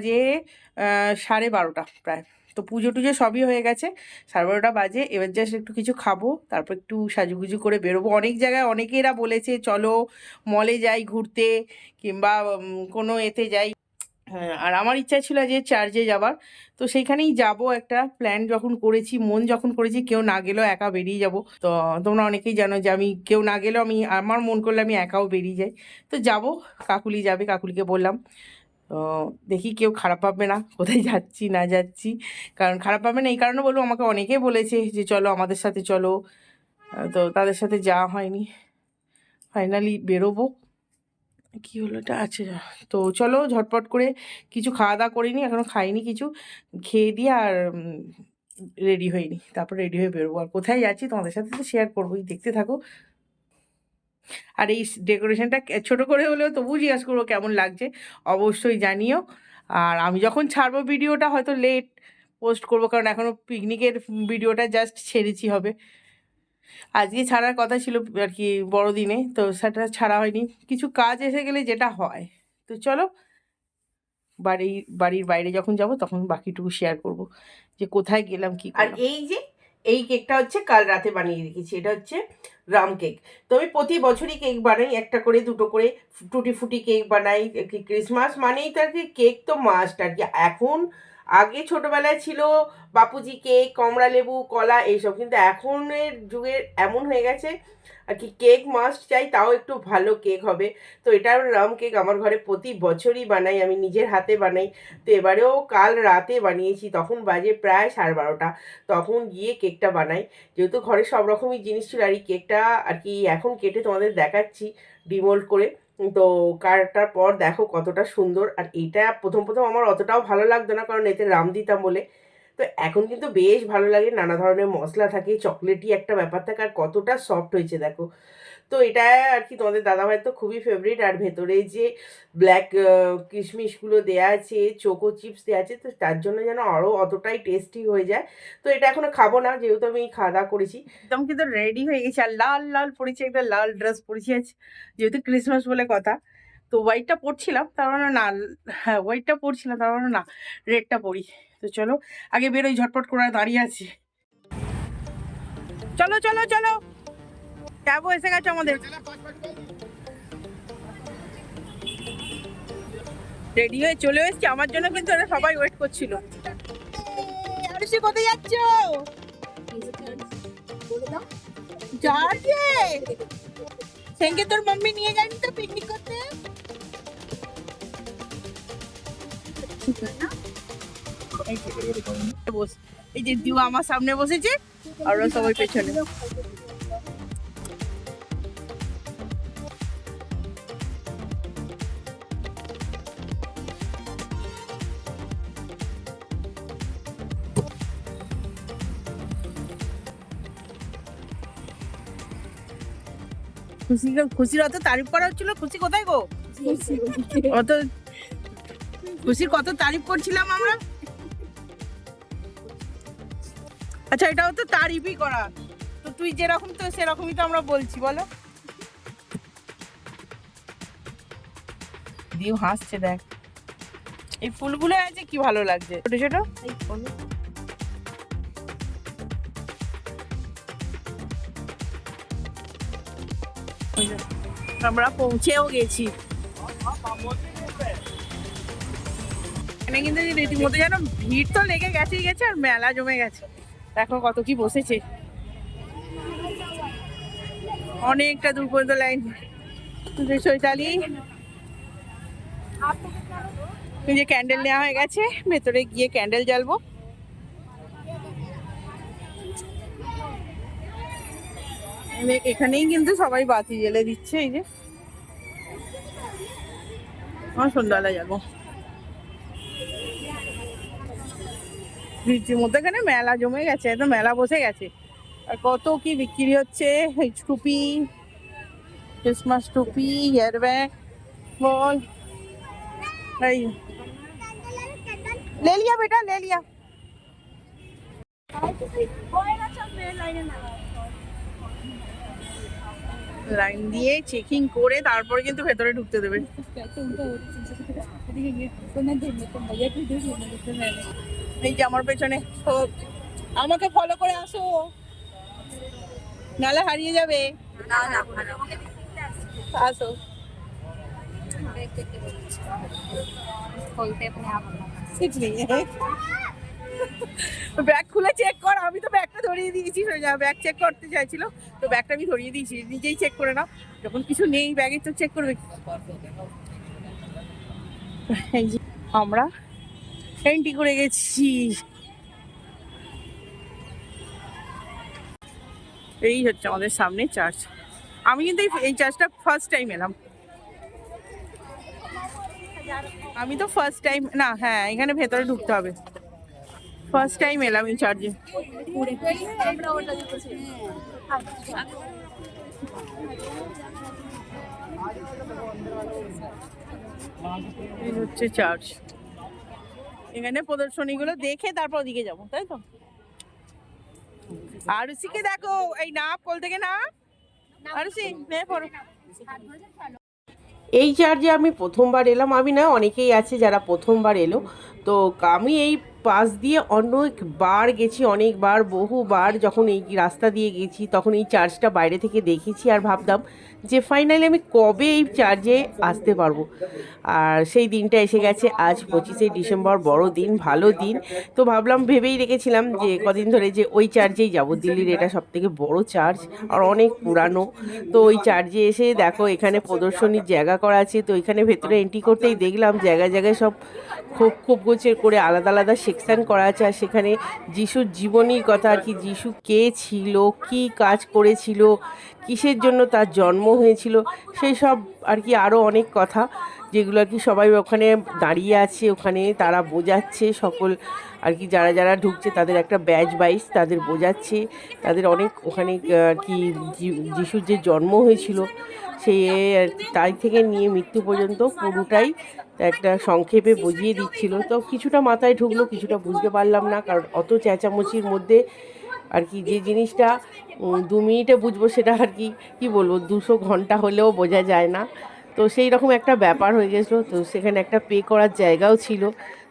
বাজে সাড়ে বারোটা প্রায়। তো পুজো টুজো সবই হয়ে গেছে। সাড়ে বারোটা বাজে, এবার জাস্ট একটু কিছু খাব, তারপর একটু সাজুগুজু করে বেরোবো। অনেক জায়গায় অনেকেরা বলেছে, চলো মলে যাই ঘুরতে কিংবা কোনো এতে যাই। হ্যাঁ আর আমার ইচ্ছা ছিল যে চার্চে যাবার। তো সেইখানেই যাব একটা প্ল্যান যখন করেছি, মন যখন করেছি, কেউ না গেলেও একা বেরিয়ে যাব। তো তোমরা অনেকেই জানো যে আমি, কেউ না গেলেও আমি, আমার মন করলে আমি একাও বেরিয়ে যাই। তো যাব, কাকুলি যাবে, কাকুলিকে বললাম। তো দেখি কেউ খারাপ পাবে না, কোথায় যাচ্ছি, না যাচ্ছি। কারণ খারাপ পাবে না এই কারণে বলব আমাকে অনেকে বলেছে যে চলো আমাদের সাথে চলো। তো তাদের সাথে যাওয়া হয়নি। ফাইনালি বেরোবো। কি হলো এটা? আছে তো চলো ঝটপট করে কিছু খাওয়া দাওয়া করিনি এখনও খাইনি কিছু। খেয়ে দিয়ে আর রেডি হয়নি তারপর রেডি হয়ে বেরোবো। আর কোথায় যাচ্ছি তোমাদের সাথে তো শেয়ার করবোই। দেখতে থাকো। আর এই ডেকোরেশনটা ছোট করে হলেও তবু জিজ্ঞাসা করব কেমন লাগছে অবশ্যই জানিও। আর আমি যখন ছাড়বো ভিডিওটা হয়তো লেট পোস্ট করব কারণ এখনও পিকনিকের ভিডিওটা জাস্ট ছেড়েছি হবে। আজকে ছাড়ার কথা ছিল আর কি বড়দিনে তো সেটা ছাড়া হয়নি। কিছু কাজ এসে গেলে যেটা হয়। তো চলো বাড়ি বাড়ির বাইরে যখন যাব তখন বাকিটুকু শেয়ার করব যে কোথায় গেলাম কি আর এই যে এই কেকটা হচ্ছে কাল রাতে বানিয়ে রেখেছি, এটা হচ্ছে রাম কেক তো আমি প্রতি বছরই কেক বানাই, একটা করে, দুটো করে টুটি ফুটি কেক বানাই ক্রিসমাস মানেই তো আর কি কেক তো মাস্ট আর কি। এখন আগে ছোটোবেলায় ছিল বাপুজি কেক কমলা লেবু কলা, এইসব। কিন্তু এখনের যুগের এমন হয়ে গেছে আর কি কেক মাস্ট চাই, তাও একটু ভালো কেক হবে। তো এটা রাম কেক আমার ঘরে প্রতি বছরই বানাই, আমি নিজের হাতে বানাই। তো এবারেও কাল রাতে বানিয়েছি, তখন বাজে প্রায় সাড়ে বারোটা। তখন গিয়ে কেকটা বানাই। যেহেতু ঘরে সব রকমই জিনিস ছিল, আর এই কেকটা আর কি এখন কেটে তোমাদের দেখাচ্ছি ডিমোল্ড করে। তো কাটার পর দেখো কতটা সুন্দর। আর এটা প্রথম প্রথম আমার অতটাও ভালো লাগতো না, কারণ এতে রাম দিতাম বলে। তো এখন কিন্তু বেশ ভালো লাগে, নানা ধরনের মশলা থাকে চকলেটি একটা ব্যাপার থাকে আর কতটা সফট হয়েছে দেখো। তো এটা আর কি তোমাদের দাদাভাইয়ের তো খুবই ফেভারিট আর ভেতরে যে ব্ল্যাক কিশমিশগুলো দেওয়া আছে চোকো চিপস দেওয়া আছে, তো তার জন্য যেন আরও অতটাই টেস্টি হয়ে যায়। তো এটা এখনও খাব না, যেহেতু আমি খাওয়া দাওয়া করেছি। একদম কিন্তু রেডি হয়ে গেছি, আর লাল লাল পরেছি একটা লাল ড্রেস পরেছি আজ, যেহেতু ক্রিসমাস বলে কথা। তো হোয়াইটটা পরছিলাম, তার মানে না হ্যাঁ হোয়াইটটা পরছিলাম, তার মানে না রেডটা পরি। তো চলো, আগে বেরোই, ঝটপট করে দাঁড়িয়ে আছি। চলো চলো চলো। ক্যাবও এসে গেছে আমাদের। রেডি হয়ে চলে এসেছি, আমার জন্য কিন্তু ওরা সবাই ওয়েট করছিল। কোথায় যাচ্ছ? যাচ্ছে সেঙ্গে তোর মাম্মি নিয়ে যায়নি তো পিকনিক করতে? এই যে দিও আমার সামনে বসেছে আর সবাই পেছনে। খুশি খুশির অত তারিফ করা হচ্ছিল খুশি কোথায় গো? অত খুশির কত তারিফ করছিলাম আমরা? আচ্ছা এটাও তো তারিফই করা। তো তুই যেরকম তো সেরকমই তো আমরা বলছি বলো। দিও হাসছে দেখ। এই ফুলগুলো আছে কি ভালো লাগছে ছোট ছোট? আমরা পৌঁছেও গেছি। এখানে কিন্তু রীতিমতো যেন ভিড় তো লেগে গেছেই গেছে আর মেলা জমে গেছে। দেখো কত কি বসেছে। অনেকটা দূর পর্যন্ত লাইন। চৈতালি যে ক্যান্ডেল নেওয়া হয়ে গেছে, ভেতরে গিয়ে ক্যান্ডেল জ্বালবো। এখানেই কিন্তু সবাই বাতি জ্বেলে দিচ্ছে, এই যে। আমার সন্ধ্যাবেলা যাব। বৃষ্টির মধ্যে এখানে মেলা জমে গেছে একদম মেলা বসে গেছে আর কত কি বিক্রি হচ্ছে এই টুপি ক্রিসমাস টুপি হেয়ার ব্যাগ বল এই ले लिया बेटा ले लिया লাইন দিয়ে চেকিং করে তারপরে কিন্তু ভেতরে ঢুকতে দেবে এই যে আমার পেছনে ও, আমাকে ফলো করে আসো। নালে হারিয়ে যাবে। আসো। ব্যাগ খুলে চেক কর আমি তো ব্যাগটা ধরিয়ে দিয়েছি ব্যাগ চেক করতে চাইছিল তো ব্যাগটা আমি ধরিয়ে দিয়েছি নিজেই চেক করে নাও। যখন কিছু নেই ব্যাগে তো চেক করবে? আমরা এন্ট্রি করে গেছি। এই হচ্ছে আমাদের সামনে চার্চ আমি কিন্তু এই- চার্চটা ফার্স্ট টাইম এলাম। আমি তো ফার্স্ট টাইম না হ্যাঁ এখানে ভেতরে ঢুকতে হবে। ফার্স্ট টাইম এলাম এই চার্চে এই হচ্ছে চার্চ এখানে প্রদর্শনীগুলো দেখে তারপর ওদিকে যাব, তাই তো? আরুষিকে দেখো, এই না কোল থেকে না আরুষি নে পড়ো। এই চার্জে আমি প্রথমবার এলাম, আমি না অনেকেই আছে যারা প্রথমবার এলো, তো আমি এই পাশ দিয়ে অনেকবার গেছি, অনেকবার, বহুবার যখন এই রাস্তা দিয়ে গেছি, তখন এই চার্চটা বাইরে থেকে দেখেছি আর ভাবতাম যে ফাইনালি আমি কবে এই চার্জে আসতে পারব। আর সেই দিনটা এসে গেছে, আজ পঁচিশে ডিসেম্বর, বড় দিন, ভালো দিন। তো ভাবলাম, ভেবেই রেখেছিলাম যে কদিন ধরে যে ওই চার্জেই যাব। দিল্লির এটা সব থেকে বড় চার্জ আর অনেক পুরানো। তো ওই চার্জে এসে দেখো, এখানে প্রদর্শনীর জায়গা করা আছে। তো এখানে ভেতরে এন্ট্রি করতেই দেখলাম, জায়গায় জায়গায় সব খুব খুব গোছের করে আলাদা আলাদা সেকশন করা আছে আর সেখানে যিশুর জীবনীর কথা আর কি যিশু কে ছিল, কি কাজ করেছিল, কিসের জন্য তার জন্ম হয়েছিল, সেই সব আর কি আরও অনেক কথা যেগুলো আর কি সবাই ওখানে দাঁড়িয়ে আছে, ওখানে তারা বোঝাচ্ছে, সকল আর কি যারা যারা ঢুকছে তাদের একটা ব্যাচ বাইস তাদের বোঝাচ্ছে, তাদের অনেক ওখানে আর কি যিশুর যে জন্ম হয়েছিল, সে তারিখ থেকে নিয়ে মৃত্যু পর্যন্ত পুরোটাই একটা সংক্ষেপে বুঝিয়ে দিচ্ছিল। তো কিছুটা মাথায় ঢুকলো, কিছুটা বুঝতে পারলাম না, কারণ অত চেঁচামেচির মধ্যে আর কি যে জিনিসটা দু মিনিটে বুঝব সেটা আর কি কি বলব, দুশো ঘণ্টা হলেও বোঝা যায় না। তো সেই রকম একটা ব্যাপার হয়ে গেছিল, তো সেখানে একটা পে করার জায়গাও ছিল।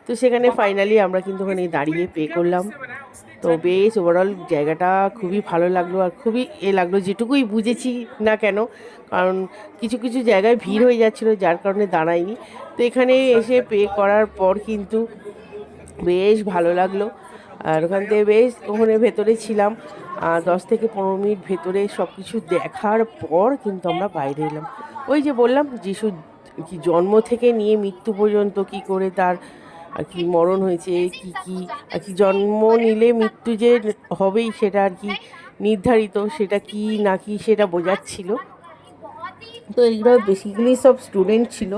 তো সেখানে ফাইনালি আমরা কিন্তু ওখানে দাঁড়িয়ে পে করলাম। তো বেশ ওভারঅল জায়গাটা খুবই ভালো লাগল আর খুবই এ লাগল যেটুকুই বুঝেছি না কেন কারণ কিছু কিছু জায়গায় ভিড় হয়ে যাচ্ছিল যার কারণে দাঁড়াইনি। তো এখানে এসে পে করার পর কিন্তু বেশ ভালো লাগল। আর ওখান থেকে বেশ ওখানে ভেতরে ছিলাম দশ থেকে পনেরো মিনিট ভেতরে সব কিছু দেখার পর কিন্তু আমরা বাইরে এলাম। ওই যে বললাম যিশু কি জন্ম থেকে নিয়ে মৃত্যু পর্যন্ত কি করে তার আর কি মরণ হয়েছে কি কি, আর কি জন্ম নিলে মৃত্যু যে হবেই সেটা আর কি নির্ধারিত, সেটা কি না কি সেটা বোঝাচ্ছিল তো এগুলো বেসিক্যালি সব স্টুডেন্ট ছিল,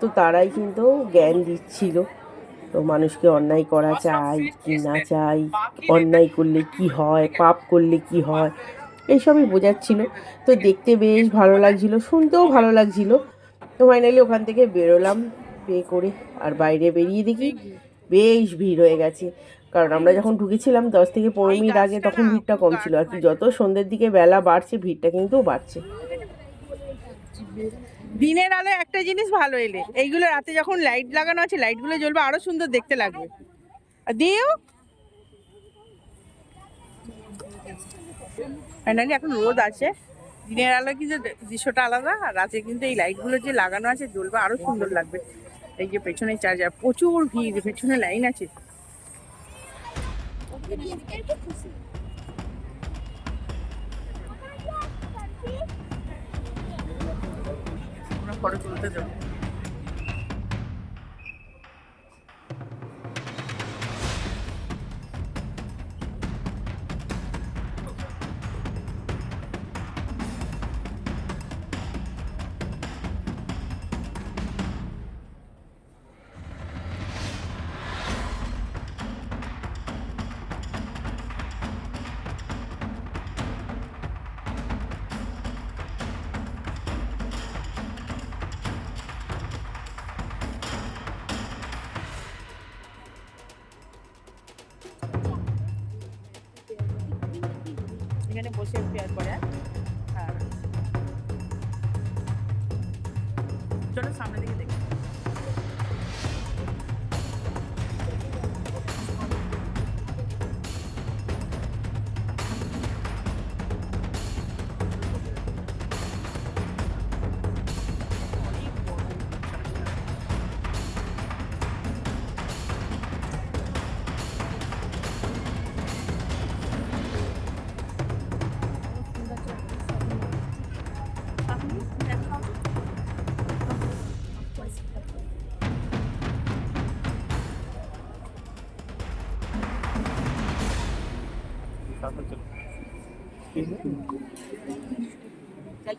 তো তারাই কিন্তু জ্ঞান দিচ্ছিল। তো মানুষকে অন্যায় করা চাই, কি না চাই, অন্যায় করলে কি হয়, পাপ করলে কি হয়, এইসবই বোঝাচ্ছিল তো দেখতে বেশ ভালো লাগছিল, শুনতেও ভালো লাগছিল। তো ফাইনালি ওখান থেকে বেরোলাম। পে করে আর বাইরে বেরিয়ে দেখি বেশ ভিড় হয়ে গেছে। কারণ আমরা যখন ঢুকেছিলাম দশ থেকে পনেরো মিনিট আগে তখন ভিড়টা কম ছিল আর কি। যত সন্ধ্যের দিকে বেলা বাড়ছে, ভিড়টা কিন্তু বাড়ছে। দিনের আলো একটা জিনিস ভালো এলে, এইগুলো রাতে যখন লাইট লাগানো আছে লাইটগুলো জ্বলবে, আরও সুন্দর দেখতে লাগবে। দিও। এখন রোদ আছে। দিনের আলো কিন্তু দৃশ্যটা আলাদা, আর রাতে কিন্তু এই লাইটগুলো যে লাগানো আছে, জ্বলবে, আরও সুন্দর লাগবে। এই যে পেছনে চার্জার প্রচুর ভিড় পেছনে লাইন আছে। ফটো তুলতে দেবো এখানে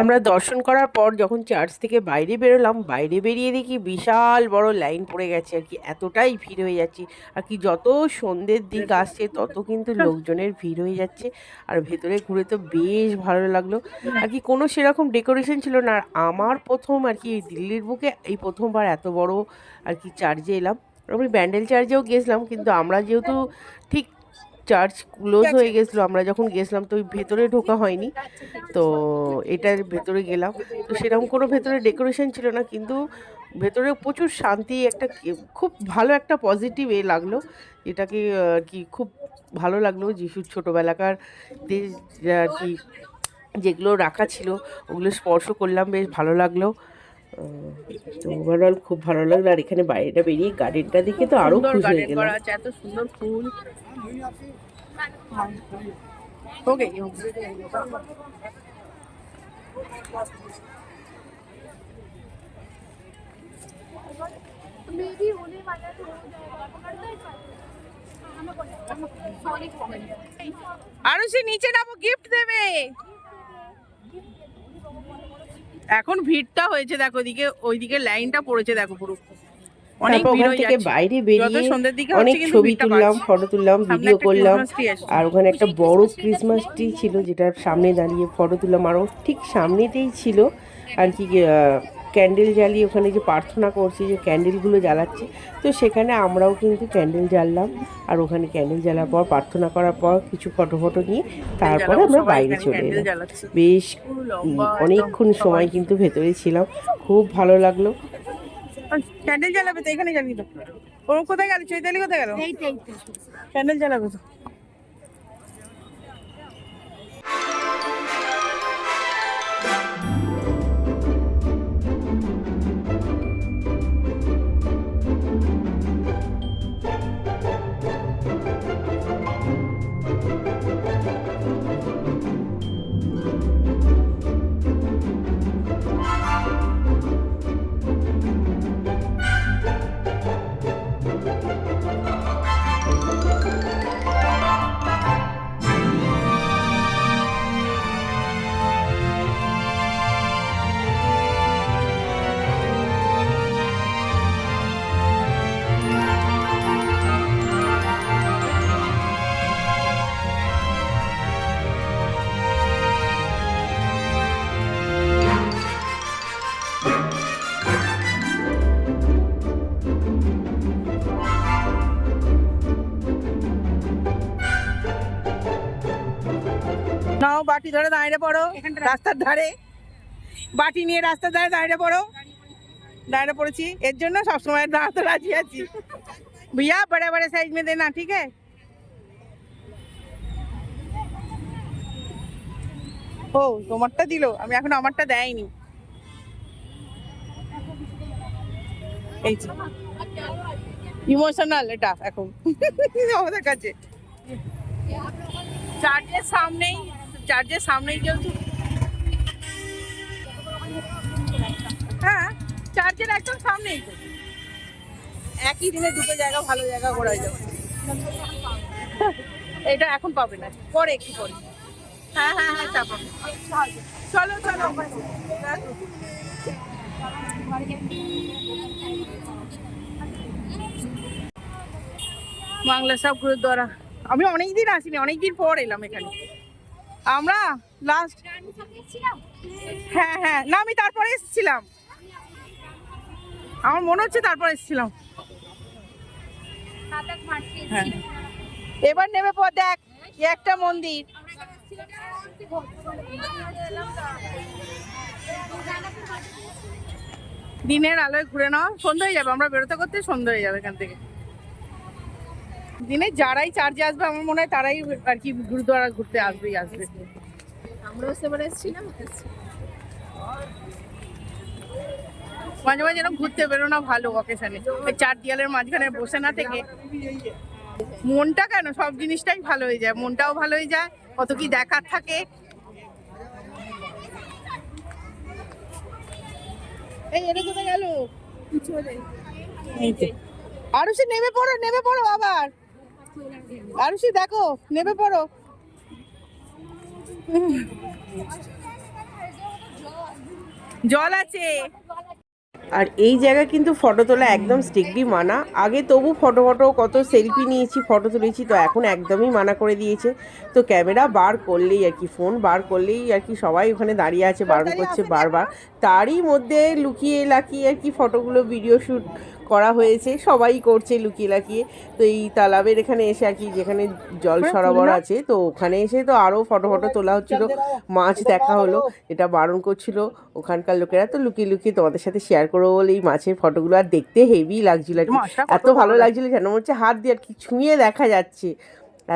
আমরা দর্শন করার পর যখন চার্চ থেকে বাইরে বেরোলাম বাইরে বেরিয়ে দেখি বিশাল বড় লাইন পড়ে গেছে আর কি। এতটাই ভিড় হয়ে যাচ্ছে আর কি যত সন্ধ্যের দিক আসছে তত কিন্তু লোকজনের ভিড় হয়ে যাচ্ছে আর ভেতরে ঘুরে তো বেশ ভালো লাগল। আর কি কোনো সেরকম ডেকোরেশন ছিল না আর আমার প্রথম আর কি দিল্লির বুকে এই প্রথমবার এত বড় আর কি চার্চে এলাম। আমি ব্যান্ডেল চার্চেও গেছিলাম কিন্তু আমরা যেহেতু ঠিক চার্চ ক্লোজ হয়ে গেছিল আমরা যখন গেছিলাম তো ওই ভেতরে ঢোকা হয়নি। তো এটার ভেতরে গেলাম। তো সেরকম কোনো ভেতরে ডেকোরেশন ছিল না কিন্তু ভেতরে প্রচুর শান্তি একটা খুব ভালো একটা পজিটিভ এ লাগল। এটাকে আর কি খুব ভালো লাগল যিশুর ছোটোবেলাকার কি যেগুলো রাখা ছিল ওগুলো স্পর্শ করলাম বেশ ভালো লাগল। তো ওভারঅল খুব ভালো লাগলো আর এখানে বাইরেটা বেরিয়ে গার্ডেনটা দেখে তো আরো খুশি হয়ে গেলাম আছে এত সুন্দর ফুল हो गई हो गई। मेरी होने वाला तो हो जाएगा पकड़ना है हाँ, हमें पकड़ना सॉरी আরো সে নিচে নামো গিফট দেবে এখন ভিড়টা হয়েছে দেখো ওইদিকে ওইদিকে লাইনটা পড়েছে দেখো পুরো। অনেক ওখান থেকে বাইরে বেরিয়ে অনেক ছবি তুললাম ফটো তুললাম ভিডিও করলাম। আর ওখানে একটা বড় ক্রিসমাস ট্রি ছিল যেটার সামনে দাঁড়িয়ে ফটো তুললাম আরও ঠিক সামনেতেই ছিল। আর কি ক্যান্ডেল জ্বালিয়ে ওখানে যে প্রার্থনা করছি যে ক্যান্ডেলগুলো জ্বালাচ্ছে তো সেখানে আমরাও কিন্তু ক্যান্ডেল জ্বাললাম। আর ওখানে ক্যান্ডেল জ্বালার পর প্রার্থনা করার পর কিছু ফটো ফটো নিয়ে তারপরে আমরা বাইরে চলে এলাম। বেশ অনেকক্ষণ সময় কিন্তু ভেতরে ছিলাম। খুব ভালো লাগল। ক্যান্ডেল জ্বালাবে তো এখানে জ্বালিয়ে তো ও কোথায় গেল? চৈতালি কোথায় গেল? ক্যান্ডেল জ্বালাবে তো। বাটি ধরে দাঁড়িয়ে পড়ো রাস্তার ধারে বাটি নিয়ে রাস্তার ধারে দাঁড়িয়ে পড়ো দাঁড়িয়ে পড়েছি এর জন্য সবসময় দাঁড়াতে রাজি আছি भैया बड़े बड़े साइज में देना ठीक है ও তোমারটা দিলো আমি এখন আমারটা দেয়নি এই ইমোশনাল এটা এখন আমাদের কাছে চার্চের সামনেই চার্চের সামনেই যেহেতু হ্যাঁ চার্চের একদম সামনেই তো একই দিনে দুটো জায়গা ভালো জায়গা ঘোরা যাবে এটা এখন পাবে না পরে একটু পরে। হ্যাঁ হ্যাঁ হ্যাঁ তা পাবে। চলো চলো। বাংলা সব গুরুদ্বারা। আমি অনেকদিন আসিনি অনেকদিন পর এলাম এখানে। আমরা লাস্ট হ্যাঁ হ্যাঁ না, আমি তারপরে এসেছিলাম। আমার মনে হচ্ছে তারপর এসেছিলাম। হ্যাঁ। এবার নেমে পর দেখ একটা মন্দির। দিনের আলোয় ঘুরে নাও, সন্ধ্যা হয়ে যাবে, আমরা বেরোতে করতে সন্ধ্যা হয়ে যাবে এখান থেকে। দিনে যারাই চার্জে আসবে আমার মনে হয় তারাই আর কি গুরুদ্বারা ঘুরতে আসবেই আসবে। আমরাও সেবার এসেছিলাম মাঝে মাঝে এরকম ঘুরতে বেরোনো ভালো অকেশনে চার দেয়ালের মাঝখানে বসে না থেকে। মনটা কেন? সব জিনিসটাই ভালো হয়ে যায়। মনটাও ভালো হয়ে যায় কত কি দেখার থাকে। এই এটা কোথায় গেল। আরুষি নেমে পড়ো নেমে পড়ো আরুষি দেখো পড়ো। জল আছে। আর এই জায়গা কিন্তু ফটো তোলা একদম স্ট্রিক্টলি মানা। আগে তবু ফটো ফটো কত সেলফি নিয়েছি ফটো তুলেছি তো এখন একদমই মানা করে দিয়েছে। তো ক্যামেরা বার করলেই আর কি ফোন বার করলেই আর কি সবাই ওখানে দাঁড়িয়ে আছে বারণ করছে বারবার। তারই মধ্যে লুকিয়ে লাকিয়ে আর কি ফটোগুলো ভিডিও শ্যুট করা হয়েছে সবাই করছে লুকিয়ে লাকিয়ে। তো এই তালাবের এখানে এসে আর কি যেখানে জল সরবরাহ আছে তো ওখানে এসে তো আরও ফটো ফটো তোলা হচ্ছিল। মাছ দেখা হলো এটা বারণ করছিল ওখানকার লোকেরা। তো লুকিয়ে লুকিয়ে তোমাদের সাথে শেয়ার করব বলে এই মাছের ফটোগুলো আর দেখতে হেভি লাগছিল আর কি। এত ভালো লাগছিল যেন মনে হচ্ছে হাত দিয়ে আর কি ছুঁয়ে দেখা যাচ্ছে।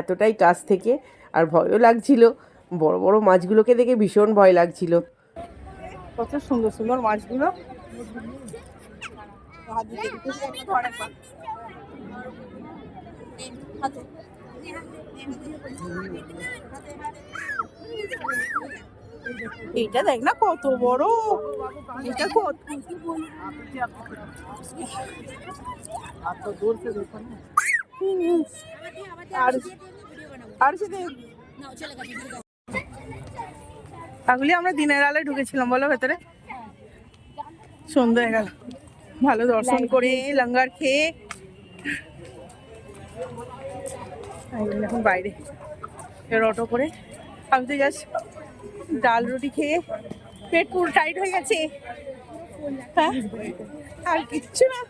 এতটাই কাছ থেকে আর ভয়ও লাগছিল। বড় বড় মাছগুলোকে দেখে ভীষণ ভয় লাগছিল। কত সুন্দর সুন্দর মাছগুলো। এইটা দেখ না কত বড়। এটা কত? আর আমরা দিনের আলোয় ঢুকেছিলাম, বলো ভেতরে। সন্ধ্যা হয়ে গেল। ভালো দর্শন করে লঙ্গার খেয়ে। এখন বাইরে। এবার অটো করে ভাবতে যাস ডাল রুটি খেয়ে। পেট পুরো টাইট হয়ে গেছে। হ্যাঁ? আর কিচ্ছু না।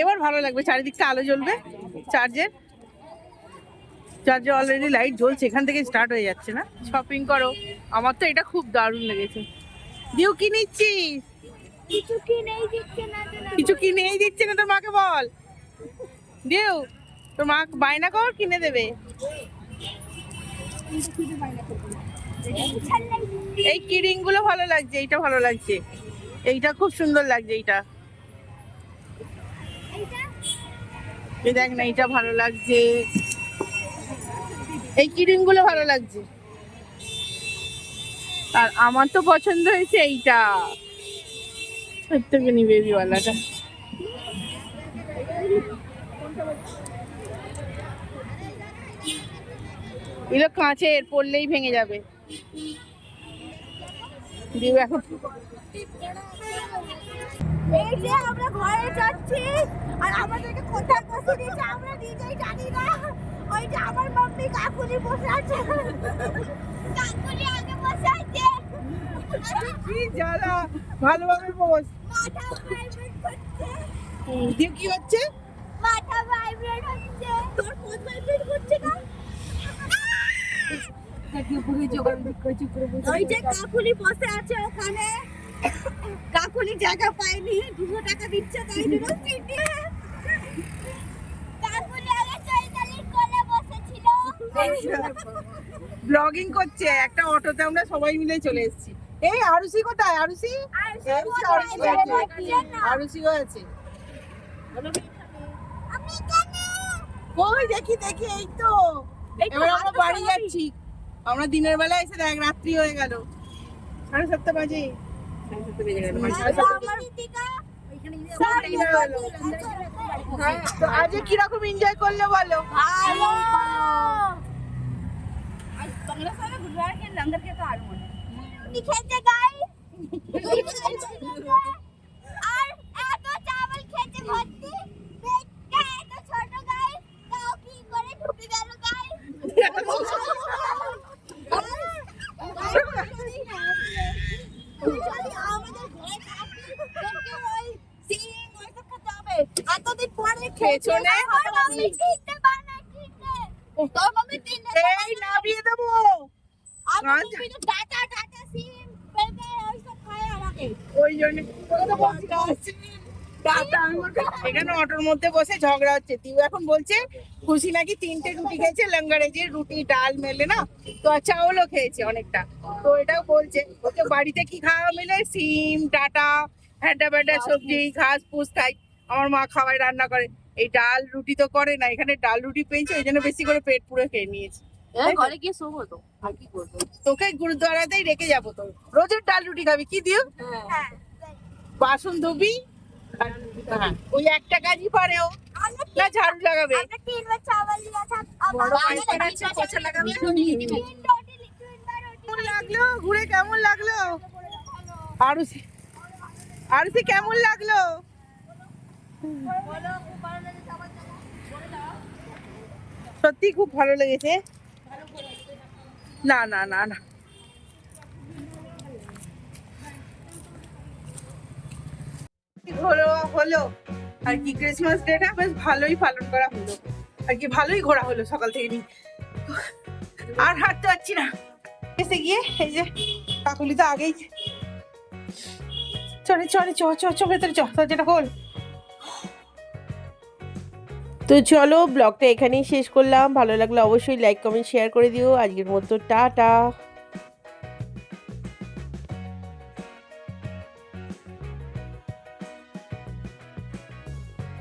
এবার ভালো লাগবে চারিদিকটা আলো জ্বলবে। চার্জের চার্জে অলরেডি লাইট জ্বলছে এখান থেকে স্টার্ট হয়ে যাচ্ছে না। শপিং করো। আমার তো এটা খুব দারুণ লেগেছে। দিও কি নিচ্ছিস কিছু কি দিচ্ছে না কিছু কিনেই দিচ্ছে না তোর মাকে বল। দিও তোর মা বায়না কর কিনে দেবে। এই কিরিংগুলো ভালো লাগছে এইটা ভালো লাগছে। এইটা খুব সুন্দর লাগছে এইটা। দেখ না এইটা ভালো লাগছে। এই কিরিংগুলো ভালো লাগছে। আর আমার তো পছন্দ হয়েছে এইটা। থেকে নি বেবিওয়ালাটা এগুলো কাঁচের, পড়লেই ভেঙে যাবে। দিও এখন। এই যে আমরা ঘরে যাচ্ছি, আর আমাদেরকে কোথায় বসে দিয়েছে, আমরা নিজেই জানি না। ওই যে আমার মাম্মি কাকুলি বসে আছে। কাকুলি আগে বসে আছে। কি জ্বালা? ভালোভাবে বস। দিয়ে কি হচ্ছে? মাথা ভাইব্রেট হচ্ছে। তোর ফোন ভাইব্রেট করছে না? ওই যে কাকুলি বসে আছে ওখানে। কাকুলি জায়গা পায়নি দুশো টাকা দিচ্ছে তাই জন্য ব্লগিং করছে একটা অটোতে আমরা সবাই মিলে চলে এসেছি। এই আরুষি কোথায়? আরুষি? আরুষি আছে। ওই দেখি দেখি এই তো। এবার আমরা বাড়ি। যাচ্ছি। আমরা দিনের বেলা এসে দেখ রাত্রি হয়ে গেল। সাড়ে সাতটা বাজে। মানে সাতটা আমার দিদিকা সব দিনের বেলা। হ্যাঁ, তো আজকে কীরকম ভালো খেতে গাই আর এত চাवल খেতে ভর্তি। পেটটা এত ছোট গাই তাও কি করে ঢুকে গেল গাই আমাদের ঘরে থাকি তোকে ওই সিং ওই সব খেতে হবে এতদিন পরে খেয়েছো না? তোর মাম্মি কিনতে এই নামিয়ে দেবো। আমার আচ্ছা। টাটা টাটা সিম পেঁপে ওই সব খায় আমাকে এখানে অটোর মধ্যে বসে ঝগড়া হচ্ছে। তিউ এখন বলছে, খুশি নাকি তিনটে রুটি খেয়েছে? লঙ্গারে যে রুটি, ডাল মেলে না? তো চাউলও খেয়েছে অনেকটা। তো এটাও বলছে, ওকে, বাড়িতে কি খাওয়া মেলে? সিম, ডাটা হ্যাডা ব্যাডা সবজি, ঘাস ফুস খাই। আমার মা খাওয়াই রান্না করে। এই ডাল রুটি তো করে না, এখানে ডাল রুটি পেয়েছে, ওই জন্য বেশি করে পেট পুরো খেয়ে নিয়েছে। ঘরে গিয়ে শোবো তো আর কি করব? তোকে গুরুদ্বারাতেই রেখে যাব তো। রোজের ডাল রুটি খাবি কি দিও? হ্যাঁ। বাসন ধুবি হ্যাঁ, ওই একটা কাজই পারে ও। না ঝাড়ু লাগাবে। লাগল? ঘুরে কেমন লাগল? আরুষি আরুষি কেমন লাগল? সত্যি খুব ভালো লেগেছে। না না না না। হলো হলো। আর কি ক্রিসমাস ডেটা বেশ ভালোই পালন করা হলো। আর কি ভালোই ঘোরা হলো সকাল থেকে আর হাঁটতে পারছি না। এসে গিয়ে এই যে কাকুলি তো আগেই চলে চলে, চ চ চ, ভেতরে চ। যেটা খোল তো চলো ব্লগটা এখানেই শেষ করলাম। ভালো লাগলে অবশ্যই লাইক কমেন্ট শেয়ার করে দিও। আজকের মতো টাটা।